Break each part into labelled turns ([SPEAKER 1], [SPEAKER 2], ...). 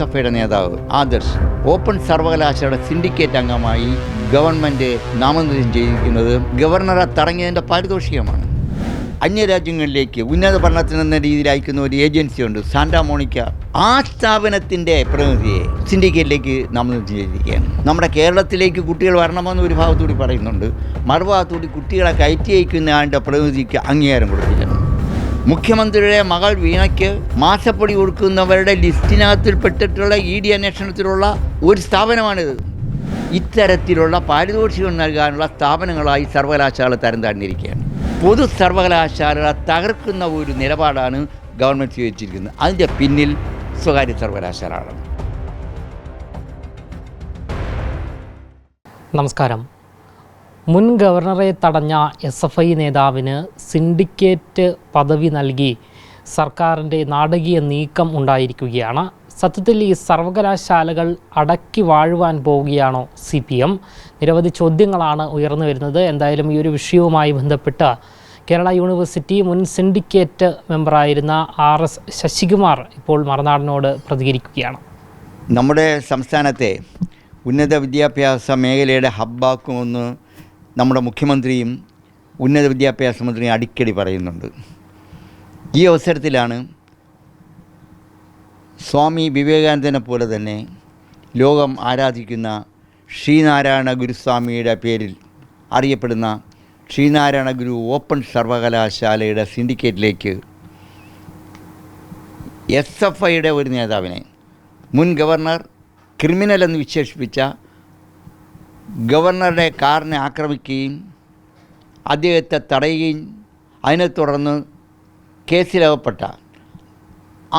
[SPEAKER 1] സഭയുടെ നേതാവ് ആദർശ് ഓപ്പൺ സർവകലാശാലയുടെ സിൻഡിക്കേറ്റ് അംഗമായി ഗവൺമെന്റ് നാമനിർദ്ദേശം ചെയ്തിരിക്കുന്നത് ഗവർണറെ തടങ്ങിയതിന്റെ പാരിതോഷികമാണ്. അന്യരാജ്യങ്ങളിലേക്ക് ഉന്നത പഠനത്തിന് എന്ന രീതിയിൽ അയക്കുന്ന ഒരു ഏജൻസിയുണ്ട് സാന്റാ മോണിക്ക. ആ സ്ഥാപനത്തിന്റെ പ്രതിനിധിയെ സിൻഡിക്കേറ്റിലേക്ക് നാമനിർദ്ദേശം ചെയ്തിരിക്കുകയാണ്. നമ്മുടെ കേരളത്തിലേക്ക് കുട്ടികൾ വരണമെന്ന് ഒരു ഭാഗത്തുകൂടി പറയുന്നുണ്ട്. മറുഭാഗത്തുകൂടി കുട്ടികളെ കയറ്റി അയക്കുന്ന ആളുടെ പ്രതിനിധിക്ക് അംഗീകാരം കൊടുത്തില്ല. മുഖ്യമന്ത്രിയുടെ മകൾ വീണയ്ക്ക് മാസപ്പൊടി കൊടുക്കുന്നവരുടെ ലിസ്റ്റിനകത്തിൽപ്പെട്ടിട്ടുള്ള ഇ ഡി അന്വേഷണത്തിലുള്ള ഒരു സ്ഥാപനമാണിത്. ഇത്തരത്തിലുള്ള പാരിതോഷികം നൽകാനുള്ള സ്ഥാപനങ്ങളായി സർവകലാശാല തരം താഴ്ന്നിരിക്കുകയാണ് പൊതു സർവകലാശാലകളെ തകർക്കുന്ന ഒരു നിലപാടാണ് ഗവൺമെന്റ് സ്വീകരിച്ചിരിക്കുന്നത്. അതിന്റെ പിന്നിൽ സ്വകാര്യ സർവകലാശാലകളാണ്.
[SPEAKER 2] നമസ്കാരം. മുൻ ഗവർണറെ തടഞ്ഞ എസ് എഫ് ഐ നേതാവിന് സിൻഡിക്കേറ്റ് പദവി നൽകി സർക്കാരിന്റെ നാടകീയ നീക്കം ഉണ്ടായിരിക്കുകയാണ്. സത്യത്തിൽ ഈ സർവകലാശാലകൾ അടക്കി വാഴുവാൻ പോവുകയാണോ സി പി എം നിരവധി ചോദ്യങ്ങളാണ് ഉയർന്നു വരുന്നത്. എന്തായാലും ഈ ഒരു വിഷയവുമായി ബന്ധപ്പെട്ട് കേരള യൂണിവേഴ്സിറ്റി മുൻ സിൻഡിക്കേറ്റ് മെമ്പറായിരുന്ന ആർ എസ് ശശികുമാർ ഇപ്പോൾ മറുനാടിനോട് പ്രതികരിക്കുകയാണ്.
[SPEAKER 1] നമ്മുടെ സംസ്ഥാനത്തെ ഉന്നത വിദ്യാഭ്യാസ മേഖലയുടെ ഹബ്ബാക്കുമെന്ന് നമ്മുടെ മുഖ്യമന്ത്രിയും ഉന്നത വിദ്യാഭ്യാസ മന്ത്രിയും അടിക്കടി പറയുന്നുണ്ട്. ഈ അവസരത്തിലാണ് സ്വാമി വിവേകാനന്ദനെ പോലെ തന്നെ ലോകം ആരാധിക്കുന്ന ശ്രീനാരായണ ഗുരുസ്വാമിയുടെ പേരിൽ അറിയപ്പെടുന്ന ശ്രീനാരായണ ഗുരു ഓപ്പൺ സർവകലാശാലയുടെ സിൻഡിക്കേറ്റിലേക്ക് എസ് എഫ് ഐയുടെ ഒരു നേതാവിനെ മുൻ ഗവർണർ ക്രിമിനൽ എന്ന് വിശേഷിപ്പിച്ച ഗവർണറുടെ കാറിനെ ആക്രമിക്കുകയും അദ്ദേഹത്തെ തടയുകയും അതിനെ തുടർന്ന് കേസിലകപ്പെട്ട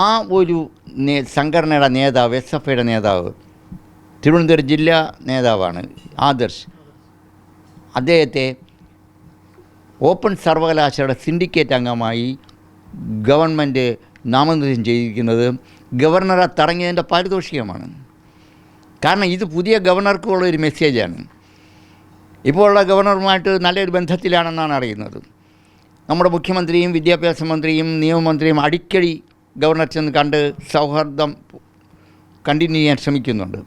[SPEAKER 1] ആ ഒരു സംഘടനയുടെ നേതാവ് എസ് എഫ് ഐയുടെ നേതാവ് തിരുവനന്തപുരം ജില്ലാ നേതാവാണ് ആദർശ്. അദ്ദേഹത്തെ ഓപ്പൺ സർവകലാശാലയുടെ സിൻഡിക്കേറ്റ് അംഗമായി ഗവൺമെന്റ് നാമനിർദ്ദേശം ചെയ്തിരിക്കുന്നത് ഗവർണറെ തടങ്ങിയതിന്റെ പാരിതോഷികമാണ്. കാരണം ഇത് പുതിയ ഗവർണർക്കുള്ള ഒരു മെസ്സേജാണ്. ഇപ്പോൾ ഉള്ള ഗവർണറുമായിട്ട് നല്ലൊരു ബന്ധത്തിലാണെന്നാണ് അറിയുന്നത്. നമ്മുടെ മുഖ്യമന്ത്രിയും വിദ്യാഭ്യാസ മന്ത്രിയും നിയമമന്ത്രിയും അടിക്കടി ഗവർണർ ചെന്ന് കണ്ട് സൗഹാർദ്ദം കണ്ടിന്യൂ ചെയ്യാൻ ശ്രമിക്കുന്നുണ്ട്.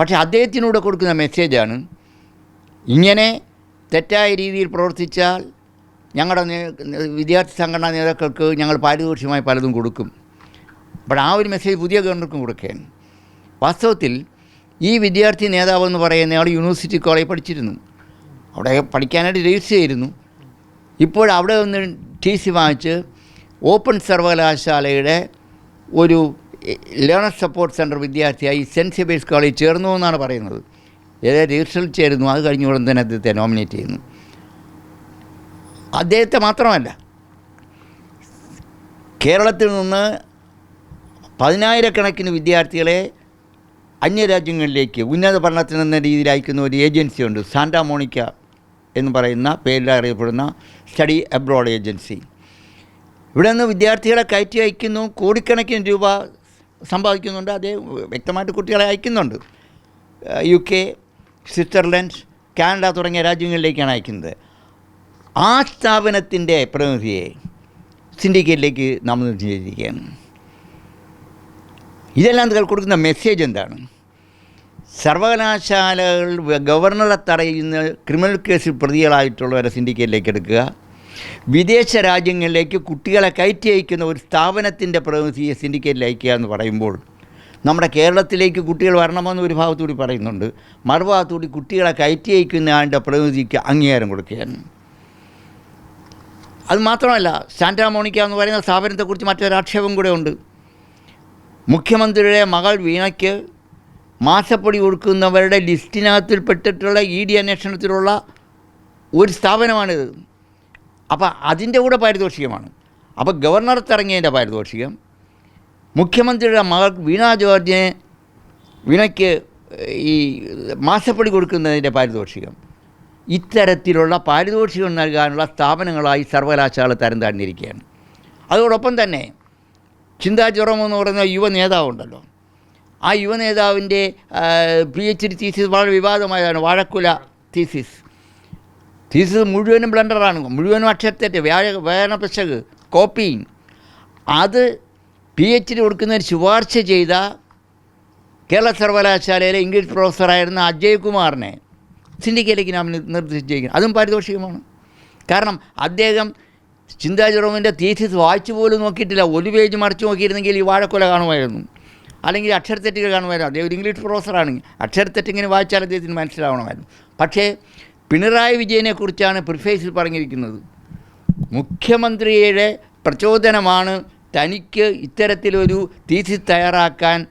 [SPEAKER 1] പക്ഷേ അദ്ദേഹത്തിനൂടെ കൊടുക്കുന്ന മെസ്സേജാണ് ഇങ്ങനെ തെറ്റായ രീതിയിൽ പ്രവർത്തിച്ചാൽ ഞങ്ങളുടെ വിദ്യാർത്ഥി സംഘടനാ നേതാക്കൾക്ക് ഞങ്ങൾ പാരിതോഷികമായി പലതും കൊടുക്കും. അപ്പോൾ ആ ഒരു മെസ്സേജ് പുതിയ ഗവർണർക്കും കൊടുക്കുകയാണ്. വാസ്തവത്തിൽ ഈ വിദ്യാർത്ഥി നേതാവ് എന്ന് പറയുന്നയാൾ യൂണിവേഴ്സിറ്റി കോളേജ് പഠിച്ചിരുന്നു. അവിടെ പഠിക്കാനായിട്ട് രജിസ്റ്റർ ചെയ്തിരുന്നു. ഇപ്പോൾ അവിടെ നിന്ന് ടി സി വാങ്ങിച്ച് ഓപ്പൺ സർവകലാശാലയുടെ ഒരു ലേണർ സപ്പോർട്ട് സെന്റർ വിദ്യാർത്ഥിയായി സെന്റ് സേബേഴ്സ് കോളേജ് ചേർന്നു എന്നാണ് പറയുന്നത്. ഏതായാലും രജിസ്റ്ററിൽ ചേരുന്നു അത് കഴിഞ്ഞ ഉടൻ തന്നെ അദ്ദേഹത്തെ നോമിനേറ്റ് ചെയ്യുന്നു. അദ്ദേഹത്തെ മാത്രമല്ല കേരളത്തിൽ നിന്ന് പതിനായിരക്കണക്കിന് വിദ്യാർത്ഥികളെ അന്യരാജ്യങ്ങളിലേക്ക് ഉന്നത പഠനത്തിന് എന്ന രീതിയിൽ അയക്കുന്ന ഒരു ഏജൻസിയുണ്ട് സാന്റാ മോണിക്ക എന്ന് പറയുന്ന പേരിൽ അറിയപ്പെടുന്ന സ്റ്റഡി അബ്രോഡ് ഏജൻസി. ഇവിടെ നിന്ന് വിദ്യാർത്ഥികളെ കയറ്റി അയക്കുന്നു കോടിക്കണക്കിന് രൂപ സമ്പാദിക്കുന്നുണ്ട് അതേ വ്യക്തമായിട്ട് കുട്ടികളെ അയക്കുന്നുണ്ട്. യു കെ സ്വിറ്റ്സർലൻഡ് കാനഡ തുടങ്ങിയ രാജ്യങ്ങളിലേക്കാണ് അയക്കുന്നത്. ആ സ്ഥാപനത്തിന്റെ പ്രതിനിധിയെ സിൻഡിക്കേറ്റിലേക്ക് നാമനിർദ്ദേശം ചെയ്തിരിക്കുകയാണ് ഇതെല്ലാം കൊടുക്കുന്ന മെസ്സേജ് എന്താണ്? സർവകലാശാലകൾ ഗവർണറെ തടയുന്ന ക്രിമിനൽ കേസിൽ പ്രതികളായിട്ടുള്ളവരെ സിൻഡിക്കേറ്റിലേക്ക് എടുക്കുക. വിദേശ രാജ്യങ്ങളിലേക്ക് കുട്ടികളെ കയറ്റി അയക്കുന്ന ഒരു സ്ഥാപനത്തിന്റെ പ്രതിനിധിയെ സിൻഡിക്കേറ്റിൽ അയക്കുക എന്ന് പറയുമ്പോൾ നമ്മുടെ കേരളത്തിലേക്ക് കുട്ടികൾ വരണമെന്ന് ഒരു ഭാഗത്തുകൂടി പറയുന്നുണ്ട്. മറുഭാഗത്തുകൂടി കുട്ടികളെ കയറ്റി അയക്കുന്ന ആളുടെ പ്രതിനിധിക്ക് അംഗീകാരം കൊടുക്കുകയാണ്. അത് മാത്രമല്ല സാന്റാ മോണിക്ക എന്ന് പറയുന്ന സ്ഥാപനത്തെക്കുറിച്ച് മറ്റൊരു ആക്ഷേപം കൂടെ ഉണ്ട്. മുഖ്യമന്ത്രിയുടെ മകൾ വീണയ്ക്ക് മാസപ്പൊടി കൊടുക്കുന്നവരുടെ ലിസ്റ്റിനകത്തിൽപ്പെട്ടിട്ടുള്ള ഇ ഡി അന്വേഷണത്തിലുള്ള ഒരു സ്ഥാപനമാണിത്. അപ്പോൾ അതിന്റെ കൂടെ പാരിതോഷികമാണ്. അപ്പോൾ ഗവർണർ തിറങ്ങിയതിന്റെ പാരിതോഷികം. മുഖ്യമന്ത്രിയുടെ മകൾ വീണ ജോർജിനെ വീണയ്ക്ക് ഈ മാസപ്പടി കൊടുക്കുന്നതിന്റെ പാരിതോഷികം. ഇത്തരത്തിലുള്ള പാരിതോഷികം നൽകാനുള്ള സ്ഥാപനങ്ങളായി സർവകലാശാല തരം താഴ്ന്നിരിക്കുകയാണ്. അതോടൊപ്പം തന്നെ ചിന്താ ജുറം എന്ന് പറയുന്ന യുവ നേതാവുണ്ടല്ലോ. ആ യുവ നേതാവിന്റെ പി എച്ച് ഡി തീസിസ് വളരെ വിവാദമായതാണ്. വാഴക്കുല തീസിസ് തീസിസ് മുഴുവനും ബ്ലണ്ടറാണ് മുഴുവനും അക്ഷരത്തെറ്റ് വ്യാഴ വേദന പിശക് കോപ്പിയിങ് അത് പി എച്ച് ഡി കൊടുക്കുന്നതിന് ശുപാർശ ചെയ്ത കേരള സർവകലാശാലയിലെ ഇംഗ്ലീഷ് പ്രൊഫസറായിരുന്ന അജയ് കുമാറിനെ സിൻഡിക്കേറ്റിലേക്ക് നാം നിർദ്ദേശിച്ചിരിക്കുന്നത് അതും പാരിതോഷികമാണ്. കാരണം അദ്ദേഹം ചിന്താ ജെറോമിന്റെ തീസിസ് വായിച്ചു പോലും നോക്കിയിട്ടില്ല. ഒരു പേജ് മറിച്ച് നോക്കിയിരുന്നെങ്കിൽ ഈ വാഴക്കൊല കാണുമായിരുന്നു. അല്ലെങ്കിൽ അക്ഷരത്തെറ്റുകൾ കാണുമായിരുന്നു. അദ്ദേഹം ഒരു ഇംഗ്ലീഷ് പ്രൊഫസറാണെങ്കിൽ അക്ഷരത്തെറ്റിങ്ങനെ വായിച്ചാൽ അദ്ദേഹത്തിന് മനസ്സിലാവണമായിരുന്നു. പക്ഷേ പിണറായി വിജയനെക്കുറിച്ചാണ് പ്രിഫേസിൽ പറഞ്ഞിരിക്കുന്നത്. മുഖ്യമന്ത്രിയുടെ പ്രചോദനമാണ് തനിക്ക് ഇത്തരത്തിലൊരു തീസി തയ്യാറാക്കാൻ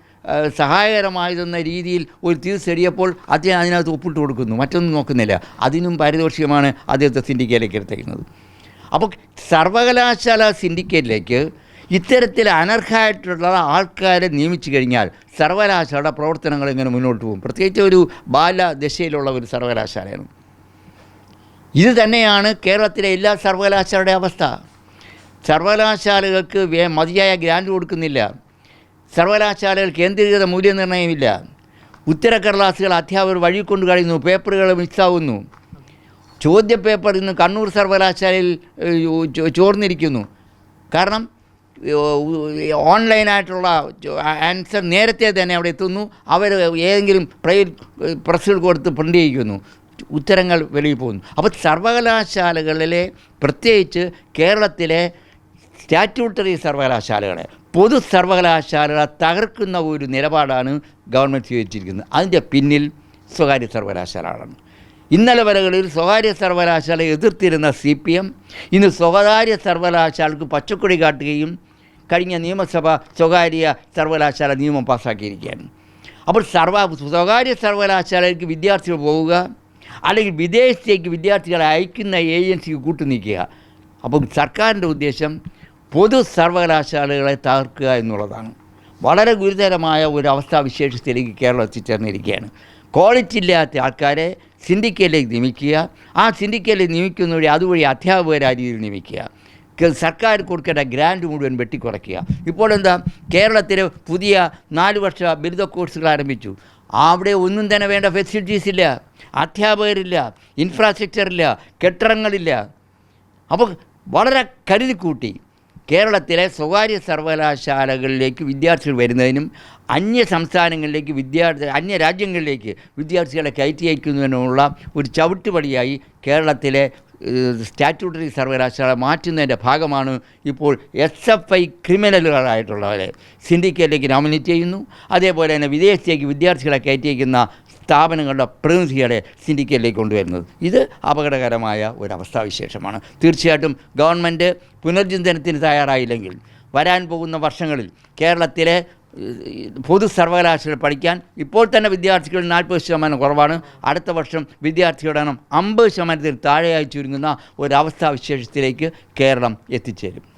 [SPEAKER 1] സഹായകരമായതെന്ന രീതിയിൽ ഒരു തീസ് എഴുതിയപ്പോൾ അദ്ദേഹം അതിനകത്ത് ഒപ്പിട്ട് കൊടുക്കുന്നു. മറ്റൊന്നും നോക്കുന്നില്ല. അതിനും പാരിതോഷികമാണ് അദ്ദേഹത്തെ സിൻഡിക്കയിലേക്ക് എടുത്തേക്കുന്നത്. അപ്പോൾ സർവകലാശാല സിൻഡിക്കേറ്റിലേക്ക് ഇത്തരത്തിൽ അനർഹമായിട്ടുള്ള ആൾക്കാരെ നിയമിച്ചു കഴിഞ്ഞാൽ സർവകലാശാലയുടെ പ്രവർത്തനങ്ങൾ എങ്ങനെ മുന്നോട്ട് പോകും? പ്രത്യേകിച്ച് ഒരു ബാലദശയിലുള്ള ഒരു സർവകലാശാലയാണ്. ഇത് തന്നെയാണ് കേരളത്തിലെ എല്ലാ സർവകലാശാലയുടെ അവസ്ഥ. സർവകലാശാലകൾക്ക് വേ മതിയായ ഗ്രാൻഡ് കൊടുക്കുന്നില്ല. സർവകലാശാലകൾ കേന്ദ്രീകൃത മൂല്യനിർണയമില്ല. ഉത്തരക്കടലാസുകൾ അധ്യാപകർ വഴി കൊണ്ട് കഴിയുന്നു പേപ്പറുകൾ മിക്സാവുന്നു ചോദ്യപേപ്പർ ഇന്ന് കണ്ണൂർ സർവകലാശാലയിൽ ചോർന്നിരിക്കുന്നു. കാരണം ഓൺലൈനായിട്ടുള്ള ആൻസർ നേരത്തെ തന്നെ അവിടെ എത്തുന്നു. അവർ ഏതെങ്കിലും പ്രൈവറ്റ് പ്രസ്സുകൾ കൊടുത്ത് പ്രിന്റ് ചെയ്യിക്കുന്നു ഉത്തരങ്ങൾ വെളിയിൽ പോകുന്നു. അപ്പോൾ സർവകലാശാലകളിലെ പ്രത്യേകിച്ച് കേരളത്തിലെ സ്റ്റാറ്റ്യൂട്ടറി സർവകലാശാലകളെ പൊതു സർവകലാശാലകളെ തകർക്കുന്ന ഒരു നിലപാടാണ് ഗവൺമെന്റ് സ്വീകരിച്ചിരിക്കുന്നത്. അതിന്റെ പിന്നിൽ സ്വകാര്യ സർവകലാശാലകളാണ്. ഇന്നലെ വരകളിൽ സ്വകാര്യ സർവകലാശാല എതിർത്തിരുന്ന സി പി എം ഇന്ന് സ്വകാര്യ സർവകലാശാലക്ക് പച്ചക്കൊടി കാട്ടുകയും കഴിഞ്ഞ നിയമസഭ സ്വകാര്യ സർവകലാശാല നിയമം പാസ്സാക്കിയിരിക്കുകയാണ് അപ്പോൾ സർവ സ്വകാര്യ സർവകലാശാലയ്ക്ക് വിദ്യാർത്ഥികൾ പോവുക അല്ലെങ്കിൽ വിദേശത്തേക്ക് വിദ്യാർത്ഥികളെ അയക്കുന്ന ഏജൻസിക്ക് കൂട്ടുനിൽക്കുക. അപ്പം സർക്കാരിന്റെ ഉദ്ദേശം പൊതു സർവകലാശാലകളെ തകർക്കുക എന്നുള്ളതാണ്. വളരെ ഗുരുതരമായ ഒരു അവസ്ഥാവിശേഷത്തിലേക്ക് കേരളം എത്തിച്ചേർന്നിരിക്കുകയാണ് ക്വാളിറ്റി ഇല്ലാത്ത ആൾക്കാരെ സിൻഡിക്കേറ്റിലേക്ക് നിയമിക്കുക ആ സിൻഡിക്കേറ്റിലേക്ക് നിയമിക്കുന്ന വഴി അതുവഴി അധ്യാപകരെ രീതിയിൽ നിയമിക്കുക സർക്കാർ കൊടുക്കേണ്ട ഗ്രാൻഡ് മുഴുവൻ വെട്ടിക്കുറയ്ക്കുക. ഇപ്പോൾ എന്താ? കേരളത്തിൽ പുതിയ നാല് വർഷ ബിരുദ കോഴ്സുകൾ ആരംഭിച്ചു. അവിടെ ഒന്നും തന്നെ വേണ്ട ഫെസിലിറ്റീസ് ഇല്ല. അധ്യാപകരില്ല. ഇൻഫ്രാസ്ട്രക്ചർ ഇല്ല. കെട്ടിടങ്ങളില്ല. അപ്പോൾ വളരെ കരുതിക്കൂട്ടി. കേരളത്തിലെ സ്വകാര്യ സർവകലാശാലകളിലേക്ക് വിദ്യാർത്ഥികൾ വരുന്നതിനും അന്യ സംസ്ഥാനങ്ങളിലേക്ക് വിദ്യാർത്ഥി അന്യ രാജ്യങ്ങളിലേക്ക് വിദ്യാർത്ഥികളെ കയറ്റി അയക്കുന്നതിനുമുള്ള ഒരു ചവിട്ടുപടിയായി കേരളത്തിലെ സ്റ്റാറ്റ്യൂട്ടറി സർവകലാശാല മാറ്റുന്നതിന്റെ ഭാഗമാണ് ഇപ്പോൾ എസ് എഫ് ഐ ക്രിമിനലുകളായിട്ടുള്ളവരെ സിൻഡിക്കേറ്റിലേക്ക് നോമിനേറ്റ് ചെയ്യുന്നു. അതേപോലെ തന്നെ വിദേശത്തേക്ക് വിദ്യാർത്ഥികളെ കയറ്റി അയക്കുന്ന സ്ഥാപനങ്ങളുടെ പ്രതിനിധികളെ സിൻഡിക്കേറ്റിലേക്ക് കൊണ്ടുവരുന്നത്. ഇത് അപകടകരമായ ഒരു അവസ്ഥാവിശേഷമാണ് തീർച്ചയായിട്ടും ഗവൺമെന്റ് പുനർചിന്തനത്തിന് തയ്യാറായില്ലെങ്കിൽ വരാൻ പോകുന്ന വർഷങ്ങളിൽ കേരളത്തിലെ പൊതു സർവകലാശാല പഠിക്കാൻ ഇപ്പോൾ തന്നെ വിദ്യാർത്ഥികൾ നാൽപ്പത് ശതമാനം കുറവാണ്. അടുത്ത വർഷം വിദ്യാർത്ഥികളുടെ എണ്ണം അമ്പത് ശതമാനത്തിൽ താഴെയായി ചുരുങ്ങുന്ന ഒരവസ്ഥാവിശേഷത്തിലേക്ക് കേരളം എത്തിച്ചേരും.